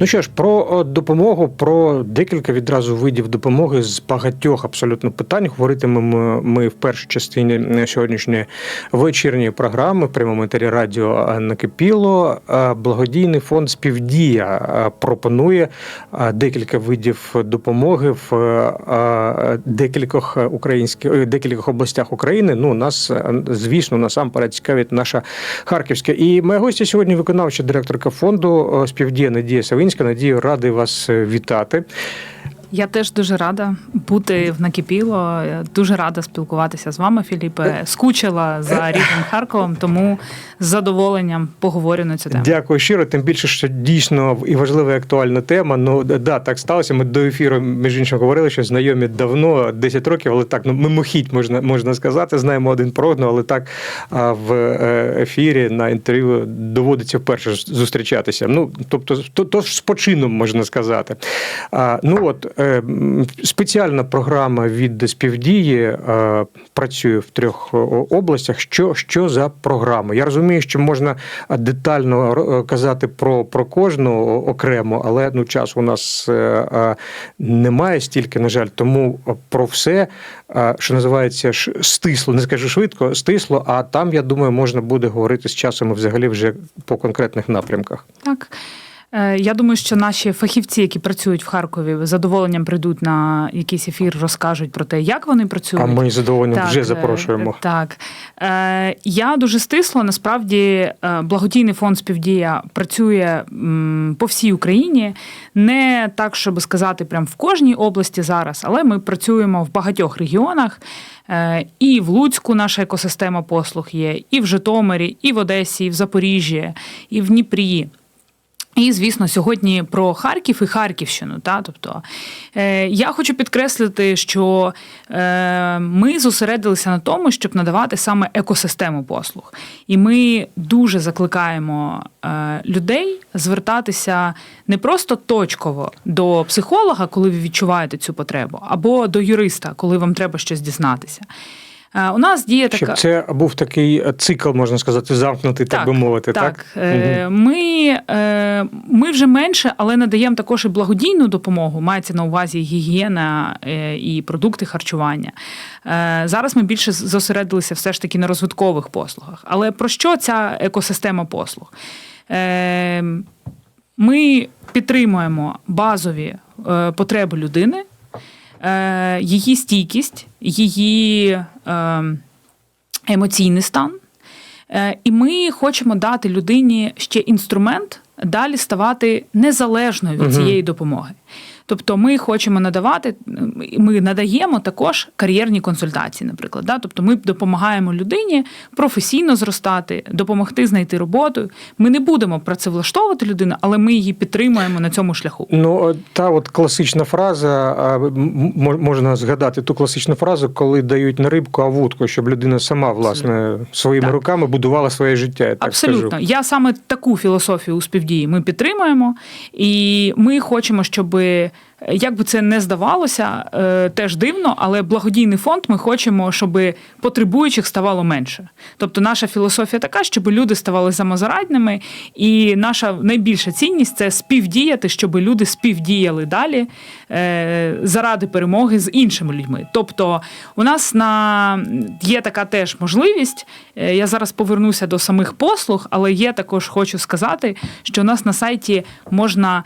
Ну що ж, про е, допомогу, про декілька відразу видів допомоги з багатьох абсолютно питань. Говоритимемо ми в першій частині е, сьогоднішньої вечірньої програми прямому етері радіо накипіло. Е, Благодійний фонд Співдія е, пропонує е, декілька видів допомоги в е, декількох українських е, декількох областях України. Ну нас е, звісно насамперед цікавить наша Харківська. І моя гостя сьогодні виконавча директорка фонду е, Співдія Надія Савинська. Надію, радий вас е, вітати. Я теж дуже рада бути в накипіло. Дуже рада спілкуватися з вами, Філіпе. Скучила за рідним Харковом, тому з задоволенням поговорю на цю тему. Дякую щиро. Тим більше, що дійсно і важлива і актуальна тема. Ну да, так сталося. Ми до ефіру між іншим говорили, що знайомі давно 10 років, але так ну мимохідь можна можна сказати. Знаємо один про одного, але так в е, ефірі на інтерв'ю доводиться вперше зустрічатися. Ну тобто, то, то з почином можна сказати. А, ну от е, спеціальна програма від співдії е, працює в трьох областях. Що, що за програма? Я розумію, що можна детально е, казати про, про кожну окремо, але ну часу у нас е, е, немає стільки, на жаль, тому про все, е, що називається стисло, не скажу швидко, стисло. А там, я думаю, можна буде говорити з часом взагалі вже по конкретних напрямках. Так. Е, Я думаю, що наші фахівці, які працюють в Харкові, з задоволенням прийдуть на якийсь ефір, розкажуть про те, як вони працюють. А ми з задоволенням вже е, запрошуємо. Так. Е, Я дуже стисло. Насправді, благодійний фонд Співдія працює по всій Україні. Не так, щоб сказати, прям в кожній області зараз, але ми працюємо в багатьох регіонах. І в Луцьку наша екосистема послуг є, і в Житомирі, і в Одесі, і в Запоріжжі, і в Дніпрі. І, звісно, сьогодні про Харків і Харківщину. Та? Тобто, е, я хочу підкреслити, що е, ми зосередилися на тому, щоб надавати саме екосистему послуг. І ми дуже закликаємо е, людей звертатися не просто точково до психолога, коли ви відчуваєте цю потребу, або до юриста, коли вам треба щось дізнатися. Е, у нас діє така. Щоб це був такий цикл, можна сказати, замкнутий, так, би мовити. Так, так. Е, Ми, е, ми вже менше, але надаємо також і благодійну допомогу. Мається на увазі гігієна е, і продукти харчування. Е, Зараз ми більше зосередилися все ж таки на розвиткових послугах. Але про що ця екосистема послуг? Е, Ми підтримуємо базові е, потреби людини, е, її стійкість, її е, емоційний стан. Е, І ми хочемо дати людині ще інструмент далі ставати незалежною від цієї допомоги. Тобто ми хочемо надавати, ми надаємо також кар'єрні консультації, наприклад. Да? Тобто ми допомагаємо людині професійно зростати, допомогти знайти роботу. Ми не будемо працевлаштовувати людину, але ми її підтримуємо на цьому шляху. Ну, та от класична фраза, можна згадати ту класичну фразу, коли дають не рибку, а вудку, щоб людина сама, власне, своїми Так. руками будувала своє життя. Я так Абсолютно, скажу. я саме таку філософію у співдії ми підтримуємо, і ми хочемо, щоб як би це не здавалося, е, теж дивно, але благодійний фонд ми хочемо, щоб потребуючих ставало менше. Тобто, наша філософія така, щоб люди ставали самозарадними, і наша найбільша цінність це співдіяти, щоб люди співдіяли далі е, заради перемоги з іншими людьми. Тобто, у нас на є така теж можливість. е, Я зараз повернуся до самих послуг, але є також хочу сказати, що у нас на сайті можна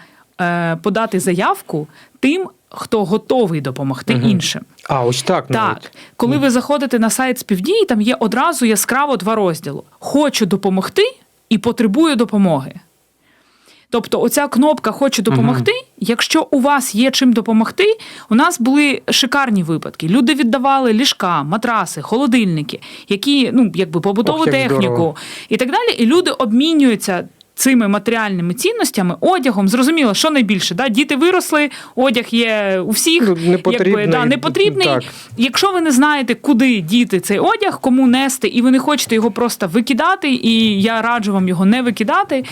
подати заявку тим, хто готовий допомогти Мгм. іншим. А, ось так навіть. Так, коли ви заходите на сайт співдії, там є одразу яскраво два розділи: Хочу допомогти і потребую допомоги. Тобто, оця кнопка Хочу допомогти. Якщо у вас є чим допомогти, у нас були шикарні випадки. Люди віддавали ліжка, матраси, холодильники, які ну якби побутову Ох, як техніку здорово. і так далі. І люди обмінюються. Цими матеріальними цінностями, одягом, зрозуміло, що найбільше. Да? Діти виросли, одяг є у всіх, Ну, якби, да, непотрібний. так. Якщо ви не знаєте, куди діти цей одяг, кому нести, і ви не хочете його просто викидати, і я раджу вам його не викидати.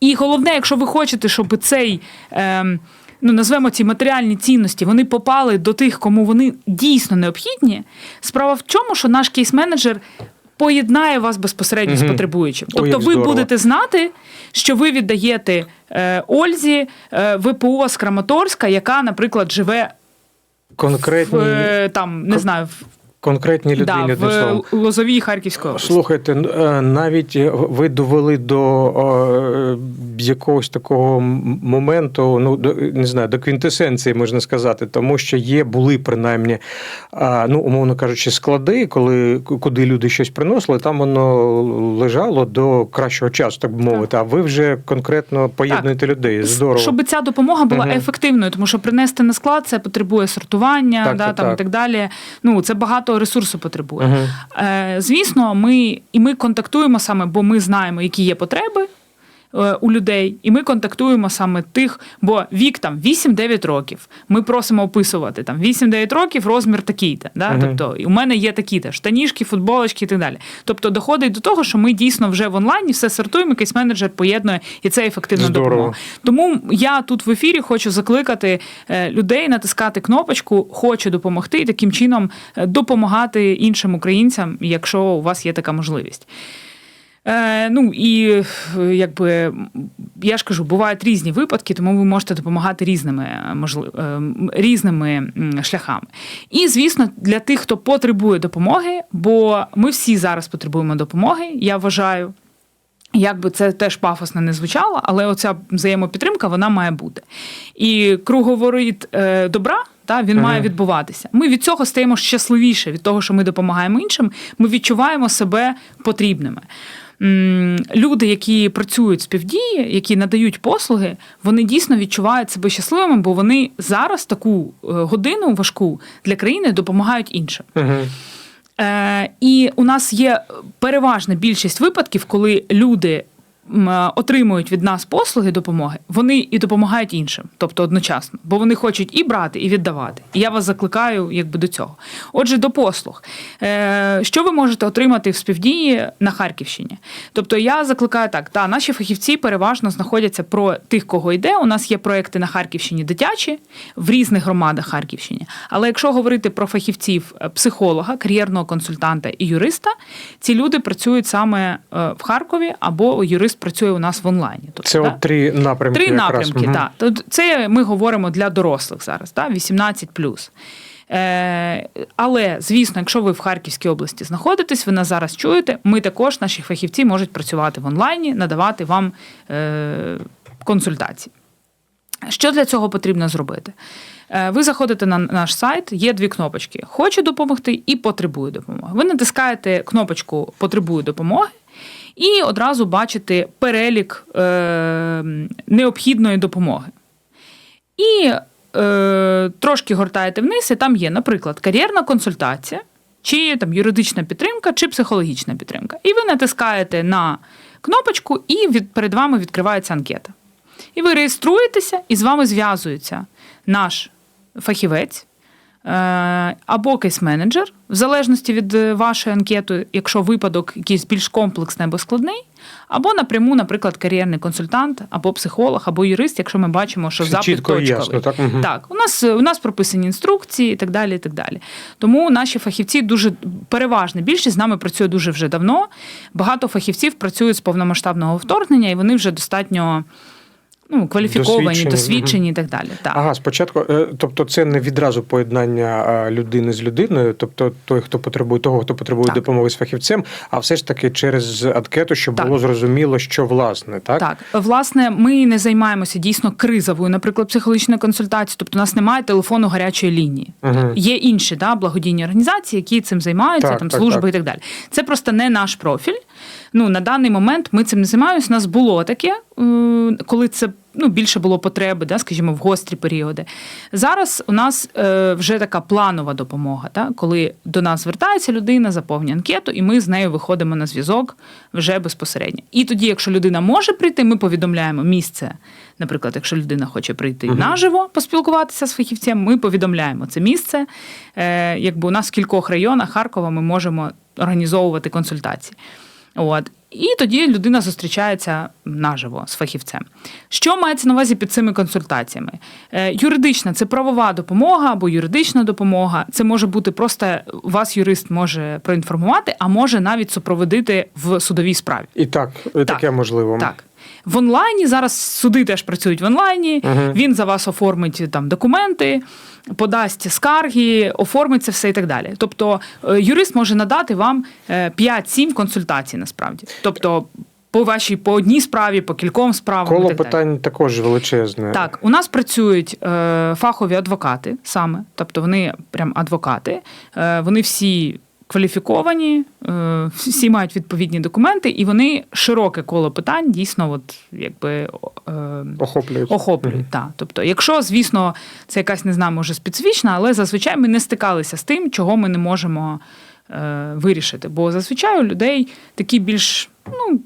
І головне, якщо ви хочете, щоб цей. Ем, Ну, назвемо ці матеріальні цінності, вони попали до тих, кому вони дійсно необхідні. Справа в чому, що наш кейс-менеджер поєднає вас безпосередньо з потребуючим. Тобто, Ой, ви здорово. будете знати, що ви віддаєте е, Ользі е, ВПО з Краматорська, яка, наприклад, живе Конкретні, в е, там, не знаю, в, конкретні людині, да, словом. в Лозовій Харківської області. Слухайте, е, навіть е, ви довели до е, якогось такого моменту, ну до не знаю, до квінтесенції можна сказати, тому що є, були принаймні, ну умовно кажучи, склади, коли куди люди щось приносили, там воно лежало до кращого часу, так би мовити. А ви вже конкретно поєднуєте людей. Здорово. Щоб ця допомога була Мгм. ефективною, тому що принести на склад це потребує сортування, Так, да, так, там, так. і так далі. Ну, це багато ресурсу потребує. Е, звісно, ми і ми контактуємо саме, бо ми знаємо, які є потреби. Е, У людей, і ми контактуємо саме тих, бо вік там 8-9 років. Ми просимо описувати там 8-9 років, розмір такий-то. Да? Мгм. Тобто, у мене є такі-то штанішки, футболочки і так далі. Тобто доходить до того, що ми дійсно вже в онлайні все сортуємо, якийсь менеджер поєднує, і це ефективна Здорово. допомога. Тому я тут в ефірі хочу закликати е, людей натискати кнопочку Хочу допомогти і таким чином е, допомагати іншим українцям, якщо у вас є така можливість. Е, ну і якби я ж кажу, бувають різні випадки, тому ви можете допомагати різними е, можли, е, різними шляхами. І звісно, для тих, хто потребує допомоги, бо ми всі зараз потребуємо допомоги, я вважаю. Як би це теж пафосно не звучало, але оця взаємопідтримка вона має бути. І круговорит е, добра. Та він Мгм. має відбуватися. Ми від цього стаємо щасливіше від того, що ми допомагаємо іншим. Ми відчуваємо себе потрібними. Люди, які працюють з півдії, які надають послуги, вони дійсно відчувають себе щасливими, бо вони зараз таку е, годину важку для країни допомагають іншим. Мгм. Е, і у нас є переважна більшість випадків, коли люди отримують від нас послуги допомоги, вони і допомагають іншим, тобто одночасно, бо вони хочуть і брати, і віддавати. І я вас закликаю якби до цього. Отже, до послуг. Е, що ви можете отримати в співдії на Харківщині? Тобто я закликаю так: та наші фахівці переважно знаходяться про тих, кого йде. У нас є проекти на Харківщині дитячі в різних громадах Харківщини. Але якщо говорити про фахівців е, психолога, кар'єрного консультанта і юриста, ці люди працюють саме е, в Харкові або юрист працює у нас в онлайні. Тобто, Це от три напрямки. Три якраз. напрямки, Мгм. так. Це ми говоримо для дорослих зараз, так, 18 Е, але, звісно, якщо ви в Харківській області знаходитесь, ви нас зараз чуєте, ми також, наші фахівці, можуть працювати в онлайні, надавати вам е, консультації. Що для цього потрібно зробити? Е, Ви заходите на наш сайт, є дві кнопочки: Хочу допомогти і потребую допомоги. Ви натискаєте кнопочку Потребую допомоги і одразу бачите перелік е, необхідної допомоги. І е, трошки гортаєте вниз, і там є, наприклад, кар'єрна консультація, чи там юридична підтримка, чи психологічна підтримка. І ви натискаєте на кнопочку, і від, перед вами відкривається анкета. І ви реєструєтеся, і з вами зв'язується наш фахівець або кейс-менеджер, в залежності від е, вашої анкети, якщо випадок якийсь більш комплексний або складний, або напряму, наприклад, кар'єрний консультант, або психолог, або юрист, якщо ми бачимо, що Все запит чітко точковий. ясно, так? Мгм. Так, у нас у нас прописані інструкції і так далі. І так далі. Тому наші фахівці дуже переважна більшість з нами працює дуже вже давно. Багато фахівців працюють з повномасштабного вторгнення, і вони вже достатньо ну, кваліфіковані, Досвідчені, досвідчені, і так далі. Так. Ага, спочатку, е, тобто це не відразу поєднання людини з людиною, тобто той, хто потребує того, хто потребує Так. допомоги з фахівцем, а все ж таки через анкету, щоб Так. було зрозуміло, що власне, так? Так, власне, ми не займаємося дійсно кризовою, наприклад, психологічною консультацією. Тобто, у нас немає телефону гарячої лінії. Мгм. Є інші да, благодійні організації, які цим займаються, Так, там так, служби так. і так далі. Це просто не наш профіль. Ну на даний момент ми цим не займаємося. У нас було таке, е, коли це ну, більше було потреби, да, скажімо, в гострі періоди. Зараз у нас е, вже така планова допомога, да, коли до нас звертається людина, заповнює анкету, і ми з нею виходимо на зв'язок вже безпосередньо. І тоді, якщо людина може прийти, ми повідомляємо місце. Наприклад, якщо людина хоче прийти Мгм. наживо поспілкуватися з фахівцем, ми повідомляємо це місце. Е, якби у нас в кількох районах Харкова ми можемо організовувати консультації. От. І тоді людина зустрічається наживо з фахівцем. Що мається на увазі під цими консультаціями? Е, Юридична це правова допомога або юридична допомога. Це може бути просто вас юрист може проінформувати, а може навіть супроводити в судовій справі. І так, і таке можливо. Так. В онлайні зараз суди теж працюють в онлайні. Мгм. Він за вас оформить там документи, подасть скарги, оформить це все і так далі. Тобто е, юрист може надати вам е, 5-7 консультацій насправді. Тобто по вашій по одній справі, по кільком справам. Коло так далі. питань також величезне. Так, у нас працюють е, фахові адвокати саме, тобто вони прям адвокати, е, вони всі кваліфіковані, е, всі мають відповідні документи, і вони широке коло питань дійсно, от якби охоплюють. Охоплюють. mm -hmm. Та. Тобто, якщо, звісно, це якась не знаю, може специфічна, але зазвичай ми не стикалися з тим, чого ми не можемо е, вирішити. Бо зазвичай у людей такі більш ну,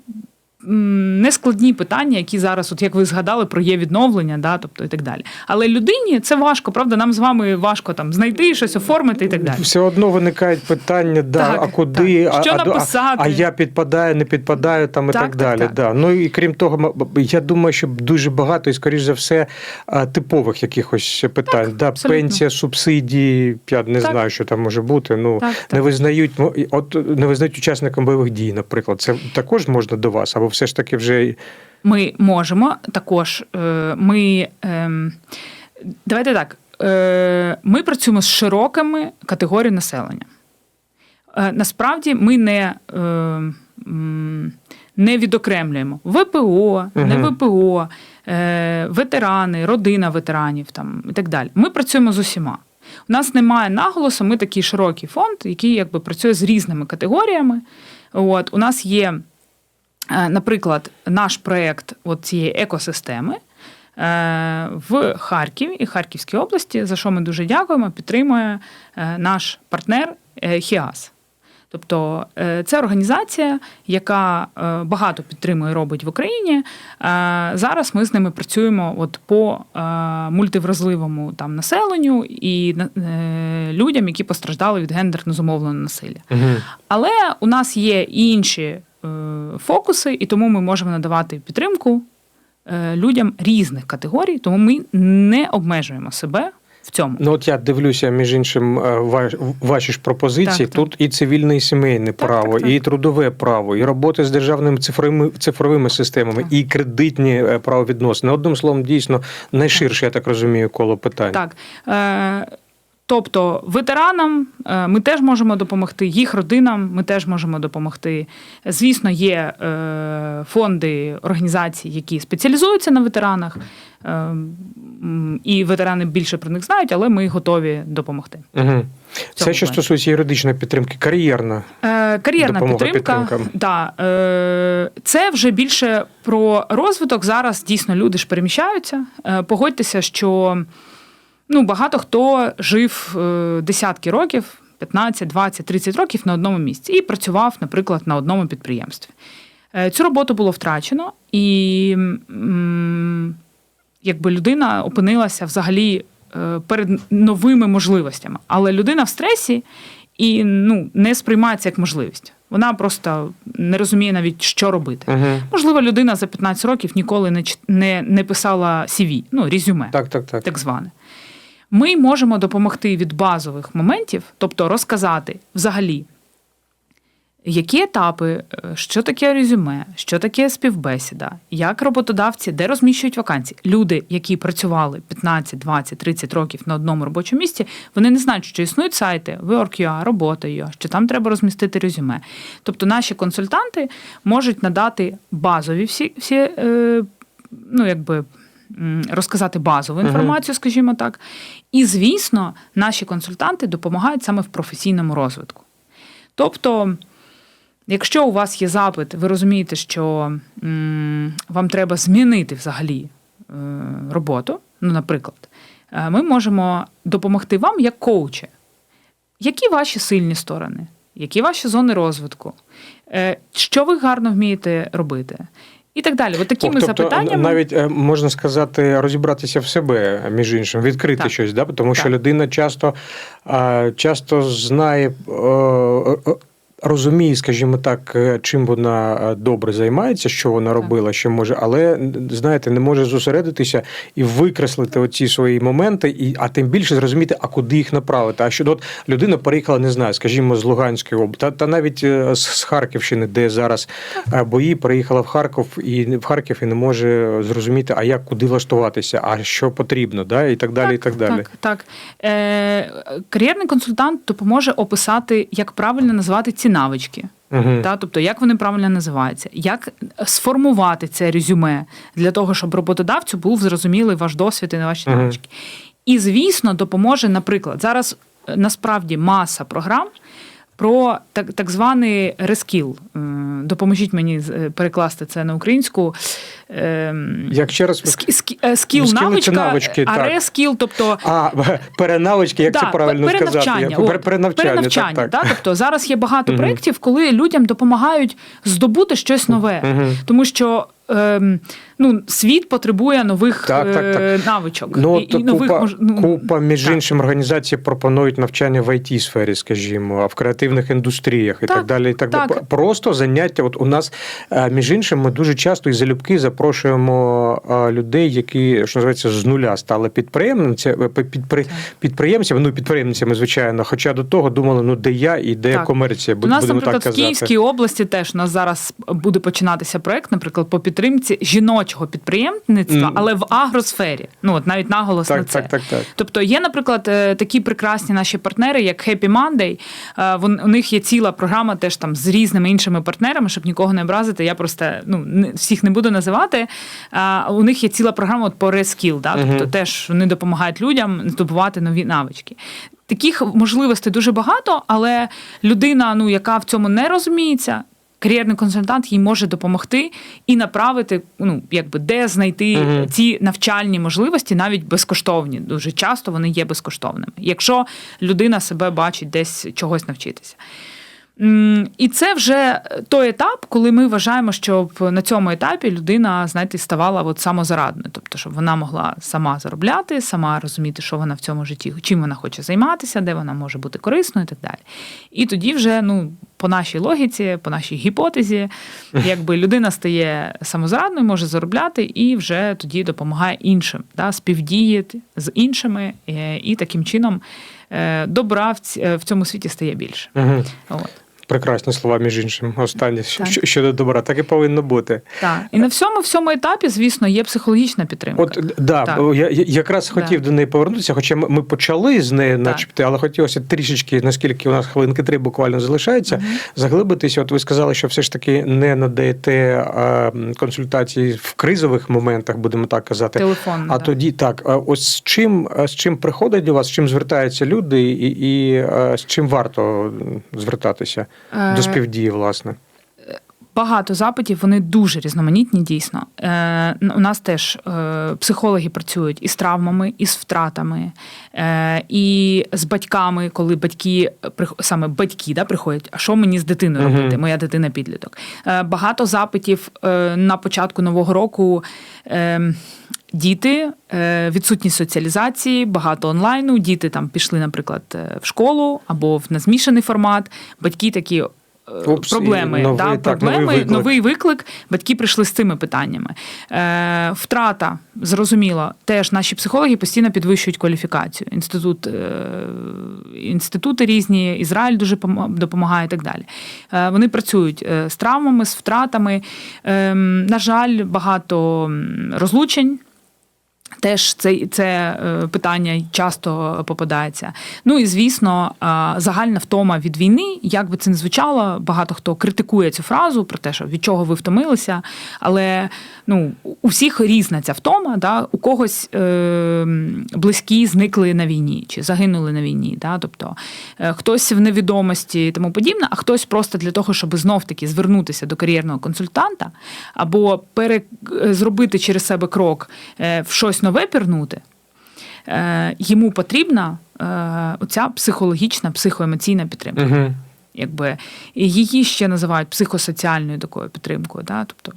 нескладні питання, які зараз, от як ви згадали, про є відновлення, да, тобто і так далі. Але людині це важко, правда, нам з вами важко там знайти щось, оформити і так далі. Все одно виникають питання, да, Так, а куди, так. а, Що а, до- а- а я підпадаю, не підпадаю там і Так, так, так, далі. так. Да. Ну і крім того, я думаю, що дуже багато і, скоріш за все, типових якихось питань. да, абсолютно. пенсія, субсидії, я не Так. знаю, що там може бути. Ну, Так, не так. визнають, от не визнають учасникам бойових дій, наприклад. Це також можна до вас, або все ж таки вже Ми можемо також. е, Ми ем, давайте так. е, Ми працюємо з широкими категоріями населення. Е, Насправді ми не, не відокремлюємо ВПО, не ВПО, ветерани, родина ветеранів там, і так далі. Ми працюємо з усіма. У нас немає наголосу, ми такий широкий фонд, який якби працює з різними категоріями. От, у нас є Наприклад, наш проєкт цієї екосистеми е, в Харкові і Харківській області, за що ми дуже дякуємо, підтримує е, наш партнер е, ХІАС. Тобто е, це організація, яка е, багато підтримує робить в Україні. Е, Зараз ми з ними працюємо от по е, мультивразливому там населенню і е, людям, які постраждали від гендерно зумовленого насилля. угу. Але у нас є інші е, фокуси, і тому ми можемо надавати підтримку е, людям різних категорій, тому ми не обмежуємо себе в цьому. Ну, от я дивлюся, між іншим, е, ваші ж пропозиції. Так, так. Тут і цивільне, і сімейне Так, право, так, так. і трудове право, і роботи з державними цифровими цифровими системами, Так. і кредитні е, правовідносини. Одним словом, дійсно найширше, я так розумію, коло питань. Так. Е, Тобто ветеранам е, ми теж можемо допомогти, їх родинам ми теж можемо допомогти. Звісно, є е, фонди організацій, які спеціалізуються на ветеранах, е, і ветерани більше про них знають, але ми готові допомогти. Угу. Це що стосується юридичної підтримки, кар'єрна. Е, кар'єрна підтримка. Да, е, це вже більше про розвиток. Зараз дійсно люди ж переміщаються. Погодьтеся, що ну, багато хто жив е, десятки років, 15, 20, 30 років на одному місці і працював, наприклад, на одному підприємстві. Е, Цю роботу було втрачено, і м, якби людина опинилася взагалі е, перед новими можливостями. Але людина в стресі і ну, не сприймається як можливість. Вона просто не розуміє навіть, що робити. Угу. Можливо, людина за 15 років ніколи не, чит- не, не писала CV, ну, резюме Так, так, так. так зване. Ми можемо допомогти від базових моментів, тобто розказати взагалі, які етапи, е, що таке резюме, що таке співбесіда, як роботодавці, де розміщують вакансії. Люди, які працювали 15, 20, 30 років на одному робочому місці, вони не знають, що існують сайти, Work.ua, Робота.ua, що там треба розмістити резюме. Тобто наші консультанти можуть надати базові всі, всі е, ну, якби. Розказати базову інформацію, скажімо так. І, звісно, наші консультанти допомагають саме в професійному розвитку. Тобто, якщо у вас є запит, ви розумієте, що м, вам треба змінити взагалі е, роботу, ну, наприклад, е, ми можемо допомогти вам як коучі. Які ваші сильні сторони? Які ваші зони розвитку? Е, Що ви гарно вмієте робити? І так далі. От такими О, тобто, запитаннями. навіть е, можна сказати, розібратися в себе, між іншим, відкрити Так. щось, да? тому що людина часто, часто знає. Розуміє, скажімо так, е, чим вона е, добре займається, що вона робила, що може, але знаєте, не може зосередитися і викреслити оці свої моменти, і а тим більше зрозуміти, а куди їх направити. А що от людина переїхала, не знаю, скажімо, з Луганської області, та, та навіть е, з Харківщини, де зараз бої, переїхала в Харків і в Харків і не може зрозуміти, а як куди влаштуватися, а що потрібно, да, і так далі. і так далі. Так, так. Е, кар'єрний консультант допоможе описати, як правильно назвати ці навички. Угу. Та, тобто, як вони правильно називаються, як сформувати це резюме для того, щоб роботодавцю був зрозумілий ваш досвід і ваші Мгм. навички. І, звісно, допоможе, наприклад, зараз е, насправді маса програм про так, так званий рескіл. Допоможіть мені е, перекласти це на українську. Ем, Як ще раз е, Скіл Скіли навичка, навички, а рескіл, тобто А, перенавички, як Да, це правильно перенавчання, сказати? от, перенавчання, перенавчання, так, так. Да? Тобто зараз є багато Мгм. проєктів, коли людям допомагають здобути щось нове, тому що ем, ну, світ потребує нових Так, так, так. е, навичок Ну, і, і нових купа, мож- ну, купа, між так. іншим, організації пропонують навчання в it сфері, скажімо, а в креативних індустріях і так, Так, далі. І так, так. далі. Просто заняття. От у нас, е, між іншим, ми дуже часто і залюбки запрошуємо е, людей, які, що називається, з нуля стали підприємцями, підпри, підприємцями, ну підприємцями, звичайно. Хоча до того думали, ну де я і де Так. комерція, У нас, будемо наприклад, так в. Київській області теж у нас зараз буде починатися проект, наприклад, по підтримці жіночого підприємництва, але в агросфері. Ну от навіть наголос на це. так, так, так. Тобто є, наприклад, е, такі прекрасні наші партнери, як Happy Monday. Е, вон- У них є ціла програма теж там з різними іншими партнерами, щоб нікого не образити. Я просто ну всіх не буду називати. А, У них є ціла програма от по Reskill, да? тобто Мгм. теж вони допомагають людям здобувати нові навички. Таких можливостей дуже багато, але людина, ну яка в цьому не розуміється. Кар'єрний консультант їй може допомогти і направити, ну якби де знайти Мгм. ці навчальні можливості, навіть безкоштовні. Дуже часто вони є безкоштовними, якщо людина себе бачить десь чогось навчитися. І це вже той етап, коли ми вважаємо, щоб на цьому етапі людина, знаєте, ставала от самозарадною, тобто, щоб вона могла сама заробляти, сама розуміти, що вона в цьому житті, чим вона хоче займатися, де вона може бути корисною і так далі. І тоді вже, ну, по нашій логіці, по нашій гіпотезі, якби людина стає самозарадною, може заробляти і вже тоді допомагає іншим, да, співдіяти з іншими, е, і таким чином е, добра в е, в цьому світі стає більше. Угу. От. Прекрасні слова, між іншим. Останнє Так. щодо добра, так і повинно бути. Так. І на всьому всьому етапі, звісно, є психологічна підтримка. От да, Так. я я якраз хотів Да. до неї повернутися, хоча ми ми почали з нею, начебто, але хотілося трішечки, наскільки у нас хвилинки три буквально залишається, Мгм. заглибитися. От ви сказали, що все ж таки не надаєте а, консультації в кризових моментах, будемо так казати. Телефон. А да. тоді так, а ось з чим з чим приходять до вас, з чим звертаються люди, і, і а, з чим варто звертатися до співдії, власне. Багато запитів, вони дуже різноманітні, дійсно. Е, у нас теж е, психологи працюють і з травмами, і з втратами, е, і з батьками, коли батьки саме батьки да, приходять, а що мені з дитиною робити? Моя дитина підліток. Е, багато запитів е, на початку нового року. Е, Діти, е, відсутність соціалізації, багато онлайну. Діти там пішли, наприклад, е, в школу або в на змішаний формат. Батьки такі е, Упс, проблеми. новий, да, так, проблеми, новий виклик. новий виклик. Батьки прийшли з цими питаннями. Е, втрата, зрозуміло, теж наші психологи постійно підвищують кваліфікацію. Інститут, е, інститути різні, Ізраїль дуже допомагає і так далі. Е, вони працюють з травмами, з втратами. Е, на жаль, багато розлучень. Теж це, це питання часто попадається. Ну і звісно, е, загальна втома від війни, як би це не звучало, багато хто критикує цю фразу про те, що від чого ви втомилися. Але ну, у всіх різна ця втома. Да? У когось е, близькі зникли на війні чи загинули на війні. Да? Тобто е, хтось в невідомості і тому подібне, а хтось просто для того, щоб знов-таки звернутися до кар'єрного консультанта або пере, е, зробити через себе крок е, в щось нове пірнути, е, йому потрібна е, оця психологічна, психоемоційна підтримка. Угу. Якби і її ще називають психосоціальною такою підтримкою. Да? Тобто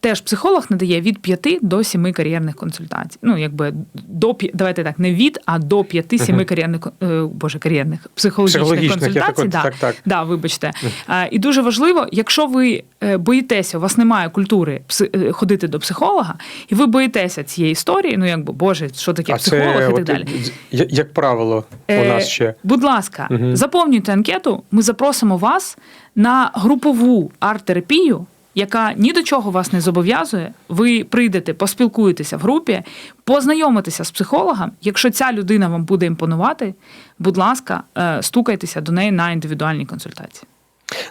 теж психолог надає від 5 до 7 кар'єрних консультацій. Ну, якби до давайте так, не від, а до 5-7 Мгм. кар'єрних е, боже, кар'єрних психологічних, Психологічних, консультацій. так, да, так, так. Да, вибачте. Е, і дуже важливо, якщо ви е, боїтеся, у вас немає культури е, ходити до психолога, і ви боїтеся цієї історії, ну якби Боже, що таке а психолог і так от, далі. як правило, у Е, нас ще. Будь ласка, Мгм. заповнюйте анкету. Ми запросимо вас на групову арт-терапію, яка ні до чого вас не зобов'язує. Ви прийдете, поспілкуєтеся в групі, познайомитеся з психологом. Якщо ця людина вам буде імпонувати, будь ласка, е, стукайтеся до неї на індивідуальні консультації.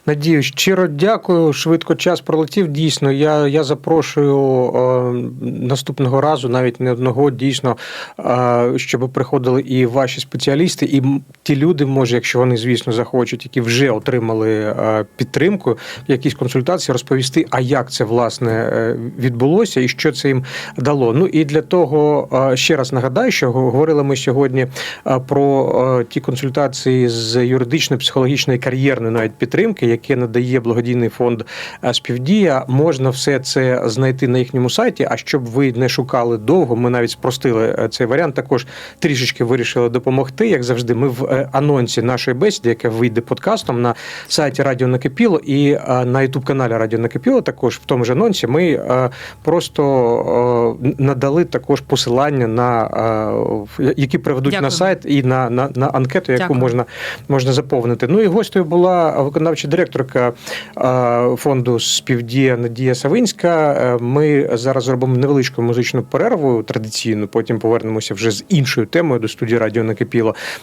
Надію, щиро дякую. Швидко час пролетів. Дійсно, я, я запрошую е, наступного разу, навіть не одного, дійсно, е, щоб приходили і ваші спеціалісти, і ті люди, може, якщо вони, звісно, захочуть, які вже отримали е, підтримку, якісь консультації, розповісти, а як це власне е, відбулося і що це їм дало. Ну і для того е, ще раз нагадаю, що говорили ми сьогодні е, про е, ті консультації з юридичної, психологічної, кар'єрної навіть підтримки, яке надає благодійний фонд е, Співдія. Можна все це знайти на їхньому сайті. А щоб ви не шукали довго, ми навіть спростили е, цей варіант. Також трішечки вирішили допомогти. Як завжди, ми в е, анонсі нашої бесіди, яка вийде подкастом на сайті Радіо Накипіло і на Ютуб каналі Радіо Накипіло. Також в тому ж анонсі ми просто надали також посилання на які приведуть Дякую. на сайт і на, на, на анкету, яку Дякую. можна, можна заповнити. Ну і гостею була виконавча директорка е, фонду Співдія Надія Савинська. Е, Ми зараз зробимо невеличку музичну перерву традиційну. Потім повернемося вже з іншою темою до студії Радіо Накипіло.